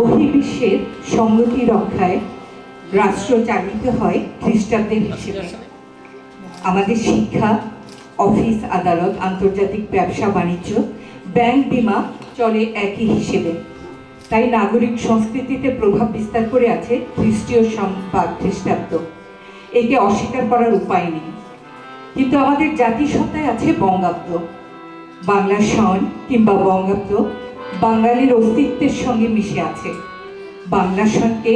বহির্বিশ্বের সংগতি রক্ষায় রাষ্ট্র চালিত হয় খ্রিস্টাব্দের হিসেবে। আমাদের শিক্ষা, অফিস, আদালত, আন্তর্জাতিক ব্যবসা, বাণিজ্য, ব্যাংক বিমা চলে একই হিসেবে। তাই নাগরিক সংস্কৃতিতে প্রভাব বিস্তার করে আছে খ্রিস্টীয় সম বা খ্রিস্টাব্দ। একে অস্বীকার করার উপায় নেই। কিন্তু আমাদের জাতিসত্তায় আছে বঙ্গাব্দ। বাংলা সন কিংবা বঙ্গাব্দ বাঙালির অস্তিত্বের সঙ্গে মিশে আছে। বাংলা সনকে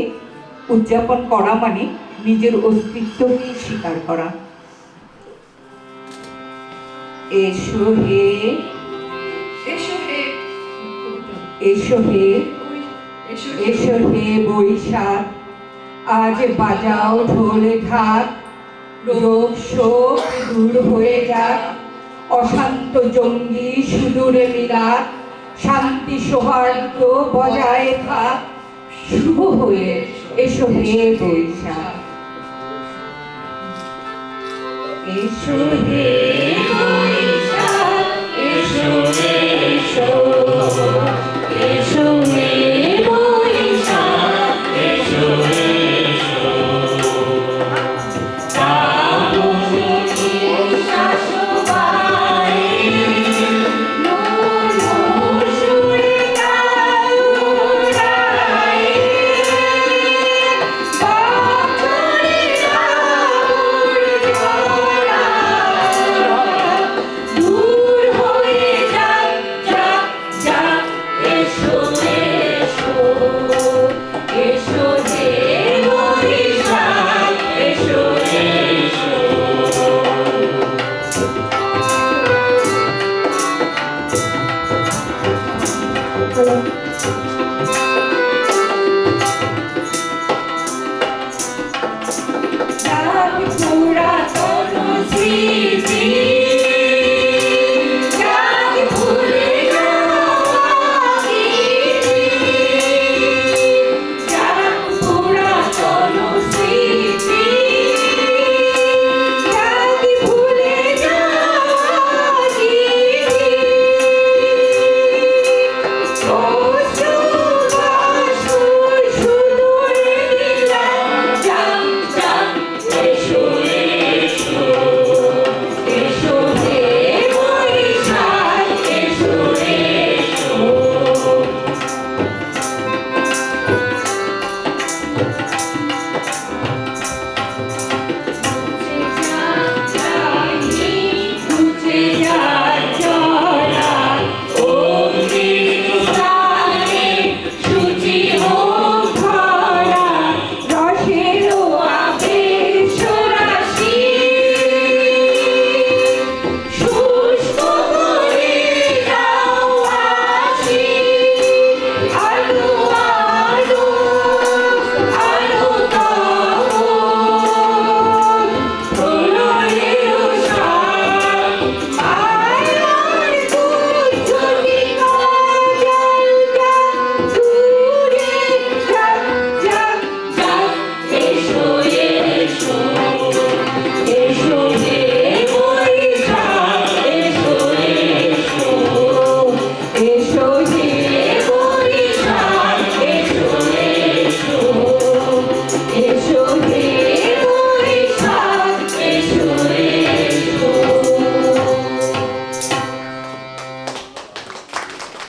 উদযাপন করা মানে নিজের অস্তিত্বকে স্বীকার করা। এসো হে এসো হে এসো হে এসো হে বৈশাখ। আজ বাজাও ঢোল ঢাক রোগ শোক দূর হয়ে যাক। অশান্ত জঙ্গি সুদূরে মিলাদ শান্তি সৌহার্দ্য বজায় থাক। শুভ হয়ে এসো হে বৈশাখ এসো হে বৈশাখ এসো এসো। Thank.